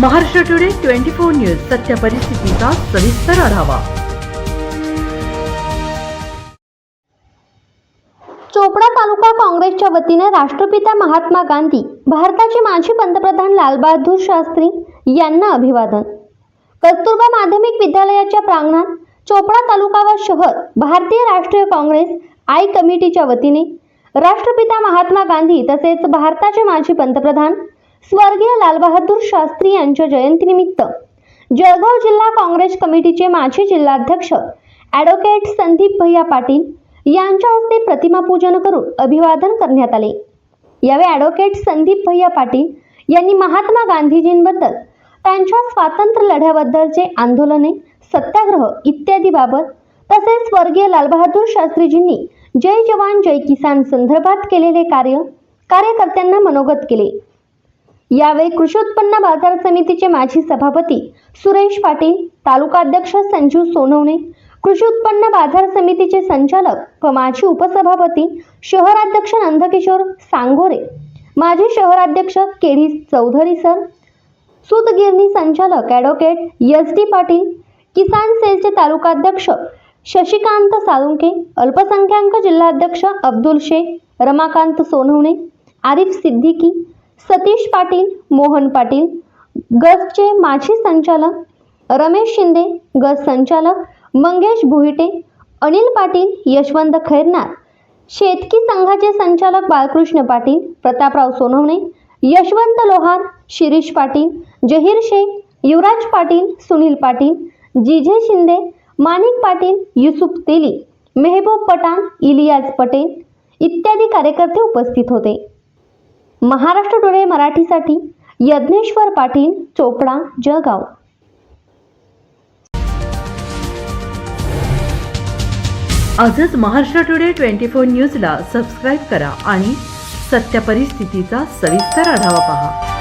Maharashtra today twenty four news सत्य परिस्थितीचा सविस्तर आढावा. चोपडा तालुका काँग्रेसच्या वतीने राष्ट्रपिता महात्मा गांधी भारताचे माजी पंतप्रधान लालबहादूर शास्त्री यांना अभिवादन. कस्तुरबा माध्यमिक विद्यालयाच्या प्रांगणात चोपडा तालुका व शहर भारतीय राष्ट्रीय काँग्रेस आय कमिटीच्या वतीने राष्ट्रपिता महात्मा गांधी तसेच भारताचे माजी पंतप्रधान स्वर्गीय लालबहादूर शास्त्री यांच्या जयंतीनिमित्त जळगाव जिल्हा काँग्रेस कमिटीचे माजी जिल्हाध्यक्ष ॲडव्होकेट संदीप भैया पाटील यांच्या हस्ते प्रतिमापूजन करून अभिवादन करण्यात आले. यावेळी ॲडव्होकेट संदीप भैया पाटील यांनी महात्मा गांधीजींबद्दल त्यांच्या स्वातंत्र्य लढ्याबद्दलचे आंदोलने सत्याग्रह इत्यादी बाबत तसेच स्वर्गीय लालबहादूर शास्त्रीजींनी जय जवान जय किसान संदर्भात केलेले कार्य कार्यकर्त्यांना मनोगत केले. यावेळी कृषी उत्पन्न बाजार समितीचे माजी सभापती सुरेश पाटील तालुकाध्यक्ष संजीव सोनवणे कृषी उत्पन्न बाजार समितीचे संचालक व माजी उपसभापती शहराध्यक्ष नंदकिशोर सांगोरे माजी शहराध्यक्ष केडी चौधरी सर सूतगिरणी संचालक ॲडव्होकेट एस डी पाटील किसान सेलचे तालुकाध्यक्ष शशिकांत साळुंके अल्पसंख्याक जिल्हाध्यक्ष अब्दुल शेख रमाकांत सोनवणे आरिफ सिद्दीकी सतीश पाटील मोहन पाटील गसचे माजी संचालक रमेश शिंदे गस संचालक मंगेश भुईटे अनिल पाटील यशवंत खैरनार शेतकी संघाचे संचालक बाळकृष्ण पाटील प्रतापराव सोनवणे यशवंत लोहार शिरीष पाटील जहीर शेख युवराज पाटील सुनील पाटील जिझे शिंदे माणिक पाटील युसुफ तेली मेहबूब पठाण इलियाज पटेल इत्यादी कार्यकर्ते उपस्थित होते. महाराष्ट्र टुडे मराठीसाठी यज्ञेश्वर पाटील चोपडा जळगाव. आजच महाराष्ट्र टुडे ट्वेंटी फोर न्यूजला सबस्क्राईब करा आणि सत्य परिस्थितीचा सविस्तर आढावा पहा.